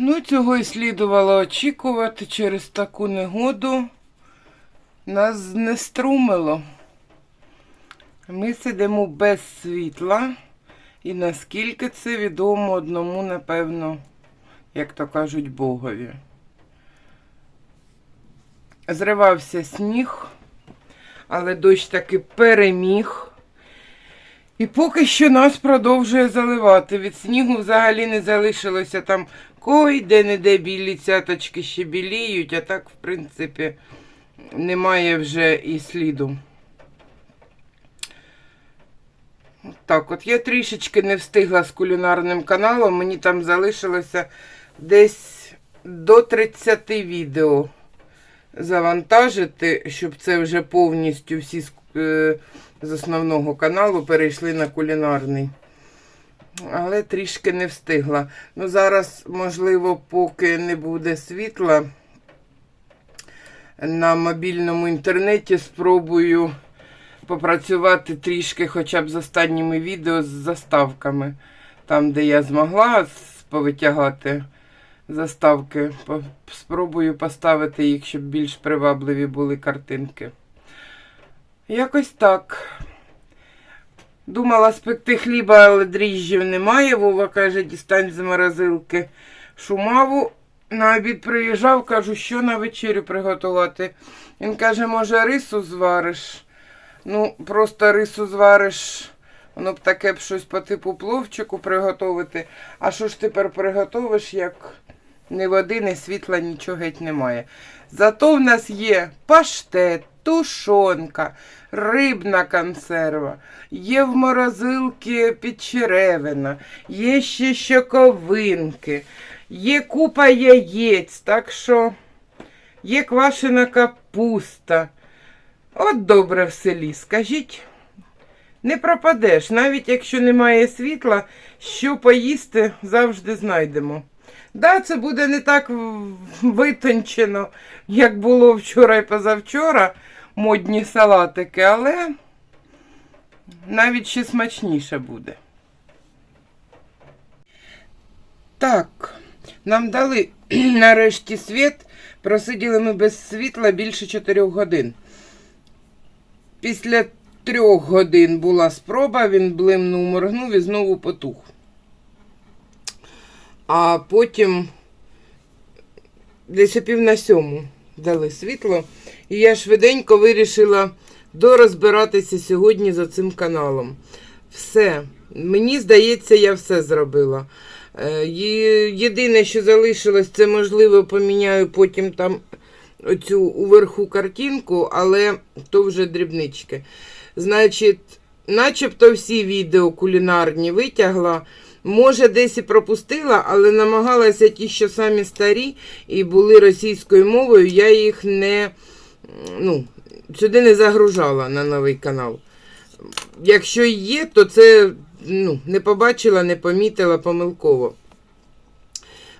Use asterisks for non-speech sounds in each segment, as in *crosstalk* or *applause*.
Ну, цього і слідувало очікувати через таку негоду. Нас знеструмило. Ми сидимо без світла, і наскільки це відомо одному, напевно, як то кажуть, Богові. Зривався сніг, але дощ таки переміг. І поки що нас продовжує заливати. Від снігу взагалі не залишилося там кой, де-не-де білі цяточки ще біліють, а так, в принципі, немає вже і сліду. От Так, от я трішечки не встигла з кулінарним каналом, мені там залишилося десь до 30 відео завантажити, щоб це вже повністю всі з, е, з основного каналу перейшли на кулінарний. Але трішки не встигла. Ну, зараз, можливо, поки не буде світла, на мобільному інтернеті спробую попрацювати трішки хоча б з останніми відео з заставками. Там, де я змогла повитягати заставки, спробую поставити їх, щоб більш привабливі були картинки. Якось так. Думала спекти хліба, але дріжджів немає. Вова каже, дістань з морозилки шумаву. На обід приїжджав, кажу, що на вечерю приготувати. Він каже, може, рису звариш. Ну, просто рису звариш. Воно б таке б щось по типу пловчику приготувати. А що ж тепер приготовиш, як ні води, ні світла, нічого геть немає. Зато в нас є паштет, тушонка, рибна консерва, є в морозилки підчеревина, є ще щоковинки, є купа яєць, так що є квашена капуста. От добре в селі, скажіть. Не пропадеш, навіть якщо немає світла, що поїсти завжди знайдемо. Да, це буде не так витончено, як було вчора і позавчора, модні салатики, але навіть ще смачніше буде. Так, нам дали *clears throat* нарешті світ. Просиділи ми без світла більше 4 годин. Після трьох годин була спроба, він блимнув, моргнув і знову потух. А потім десь о пів на сьому дали світло. І я швиденько вирішила дорозбиратися сьогодні за цим каналом. Все. Мені здається, я все зробила. Е, Єдине, що залишилось, це можливо поміняю потім там оцю уверху картинку, але то вже дрібнички. Значить, начебто всі відео кулінарні витягла. Може, десь і пропустила, але намагалася ті, що самі старі і були російською мовою, я їх не ну, сюди не загружала на новий канал. Якщо є, то це ну, не побачила, не помітила помилково.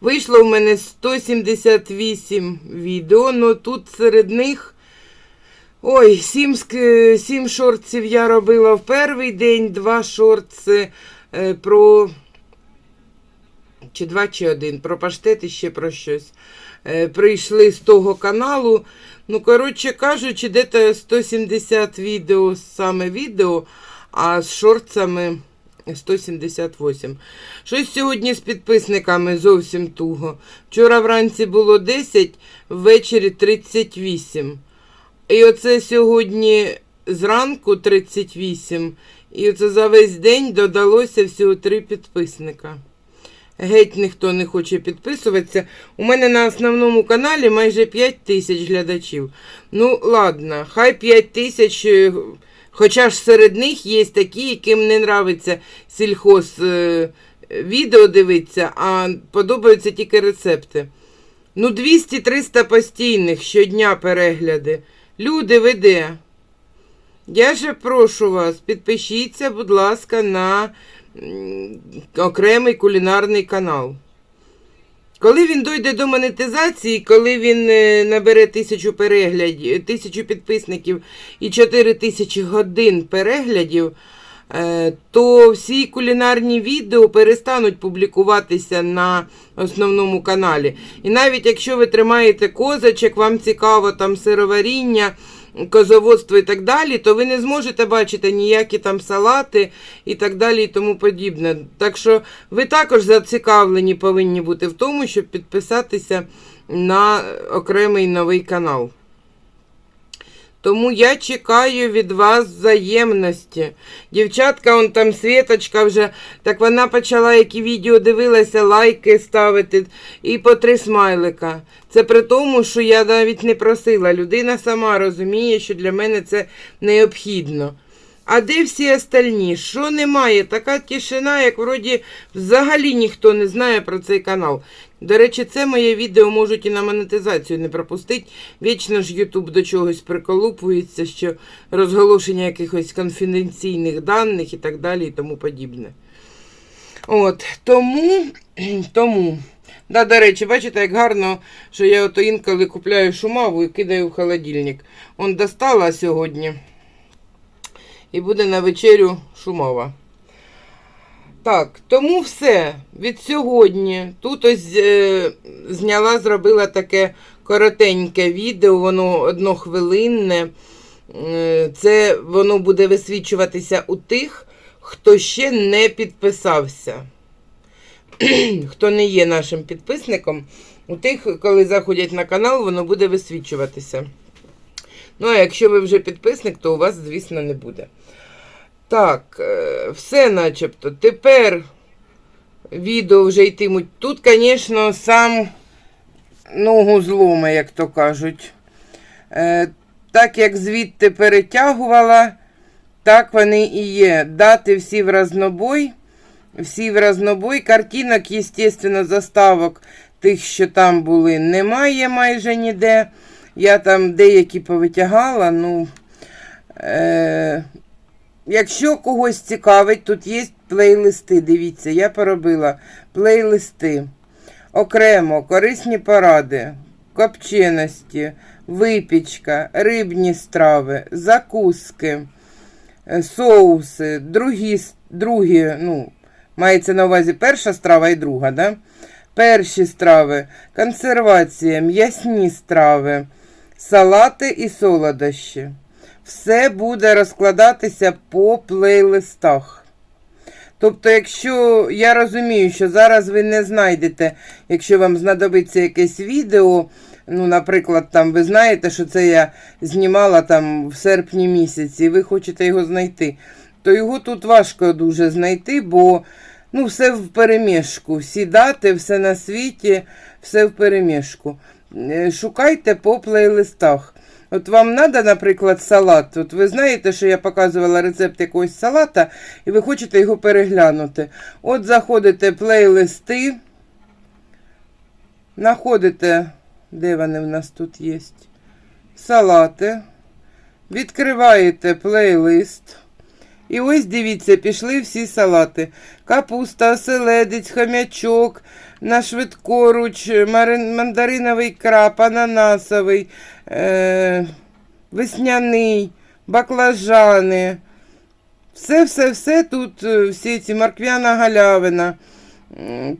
Вийшло в мене 178 відео, але тут серед них. Ой, 7, 7 шортів я робила в перший день, два шорти е, про. Чи два, чи один, про паштет і ще про щось. Е, прийшли з того каналу. Ну, коротше кажучи, де-то 170 відео саме відео, а з шортами 178. Щось сьогодні з підписниками зовсім туго. Вчора вранці було 10, ввечері 38. І оце сьогодні зранку 38. І оце за весь день додалося всього 3 підписника. Геть ніхто не хоче підписуватися. У мене на основному каналі майже 5 тисяч глядачів. Ну, ладно, хай 5 тисяч, е, хоча ж серед них є такі, яким не нравиться сільхоз е, відео дивитися, а подобаються тільки рецепти. Ну, 200-300 постійних щодня перегляди. Люди, ви де? Я же прошу вас, підпишіться, будь ласка, на окремий кулінарний канал. Коли він дойде до монетизації, коли він е, набере тисячу переглядів, тисячу підписників і 4 тисячі годин переглядів, е, то всі кулінарні відео перестануть публікуватися на основному каналі. І навіть якщо ви тримаєте козачок, вам цікаво там сироваріння, козоводство і так далі, то ви не зможете бачити ніякі там салати і так далі і тому подібне. Так що ви також зацікавлені повинні бути в тому, щоб підписатися на окремий новий канал. Тому я чекаю від вас взаємності. Дівчатка, он там Світочка вже, так вона почала, які відео дивилася, лайки ставити і по три смайлика. Це при тому, що я навіть не просила. Людина сама розуміє, що для мене це необхідно. А де всі остальні? Що немає? Така тишина, як вроді взагалі ніхто не знає про цей канал. До речі, це моє відео можуть і на монетизацію не пропустити. Вічно ж Ютуб до чогось приколупується, що розголошення якихось конфіденційних даних і так далі і тому подібне. От, тому, *clears throat* тому. Да, до речі, бачите, як гарно, що я ото інколи купляю шумаву і кидаю в холодильник. Он достала сьогодні. І буде на вечерю шумова. Так, тому все. Від сьогодні. Тут ось е, зняла, зробила таке коротеньке відео, воно однохвилинне. Е, це воно буде висвічуватися у тих, хто ще не підписався. *clears throat* хто не є нашим підписником, у тих, коли заходять на канал, воно буде висвічуватися. Ну, а якщо ви вже підписник, то у вас, звісно, не буде. Так, е, все начебто. Тепер відео вже йтимуть. Тут, звісно, сам ногу злома, як то кажуть. Е, Так як звідти перетягувала, так вони і є. Дати всі в разнобой. Всі в разнобой. Картинок, звісно, заставок тих, що там були, немає майже ніде. Я там деякі повитягала, ну. Е, Якщо когось цікавить, тут є плейлисти. Дивіться, я поробила плейлисти. Окремо корисні поради, копченості, випічка, рибні страви, закуски, е, соуси, другі, другі, ну, мається на увазі перша страва і друга, да? перші страви, консервація, м'ясні страви, салати і солодощі. Все буде розкладатися по плейлистах. Тобто, якщо я розумію, що зараз ви не знайдете, якщо вам знадобиться якесь відео, ну, наприклад, там ви знаєте, що це я знімала там в серпні місяці, і ви хочете його знайти, то його тут важко дуже знайти, бо ну, все в перемішку. Всі дати, все на світі, все в перемішку. Е, Шукайте по плейлистах. От вам треба, наприклад, салат. От ви знаєте, що я показувала рецепт якогось салата, і ви хочете його переглянути. От заходите плейлисти, знаходите, де вони в нас тут є, салати, відкриваєте плейлист. І ось дивіться, пішли всі салати. Капуста, оселедець, хомячок, на швидкоруч, мандариновий краб, ананасовий, е- весняний, баклажани. Все-все-все тут, е, всі ці морквяна галявина,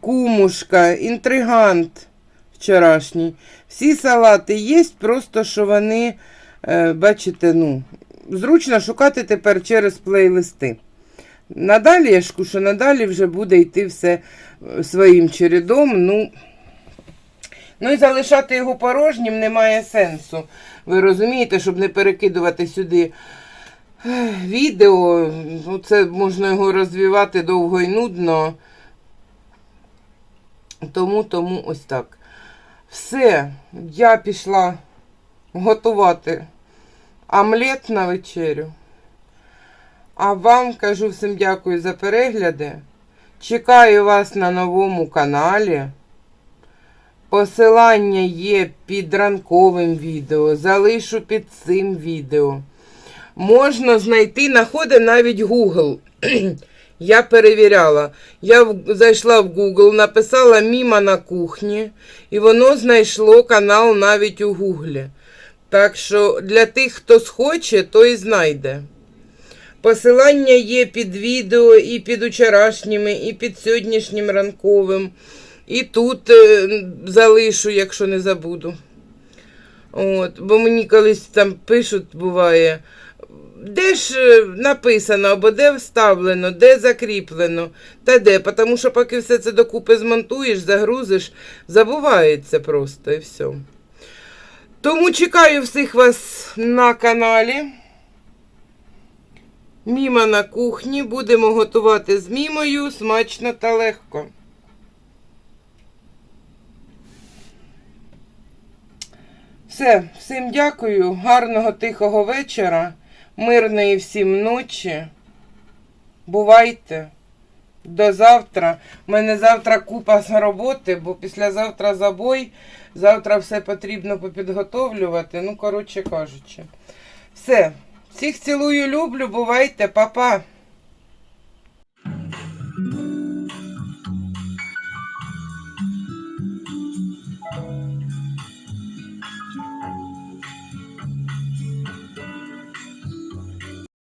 кумушка, інтригант вчорашній. Всі салати є, просто що вони, е, бачите, ну, зручно шукати тепер через плейлисти. Надалі, я ж що надалі вже буде йти все своїм чередом. Ну, ну і залишати його порожнім немає сенсу. Ви розумієте, щоб не перекидувати сюди відео. Ну, це можна його розвивати довго і нудно. Тому, тому ось так. Все, я пішла готувати омлет на вечерю. А вам кажу всім дякую за перегляди. Чекаю вас на новому каналі. Посилання є під ранковим відео. Залишу під цим відео. Можна знайти, находить навіть Google. *clears throat* Я перевіряла. Я зайшла в Google, написала Міма на кухні, і воно знайшло канал навіть у Гуглі. Так що для тих, хто схоче, той знайде. Посилання є під відео і під вчорашніми, і під сьогоднішнім ранковим. І тут е, залишу, якщо не забуду. От, бо мені колись там пишуть, буває, де ж е, написано, або де вставлено, де закріплено, та де, тому що поки все це докупи змонтуєш, загрузиш, забувається просто і все. Тому чекаю всіх вас на каналі. Міма на кухні. Будемо готувати з мімою смачно та легко. Все, всім дякую, гарного тихого вечора, мирної всім ночі. Бувайте. До завтра. У мене завтра купа з роботи, бо післязавтра забой. Завтра все потрібно попідготовлювати. Ну, коротше кажучи. Все. Всіх цілую, люблю, бувайте, па-па.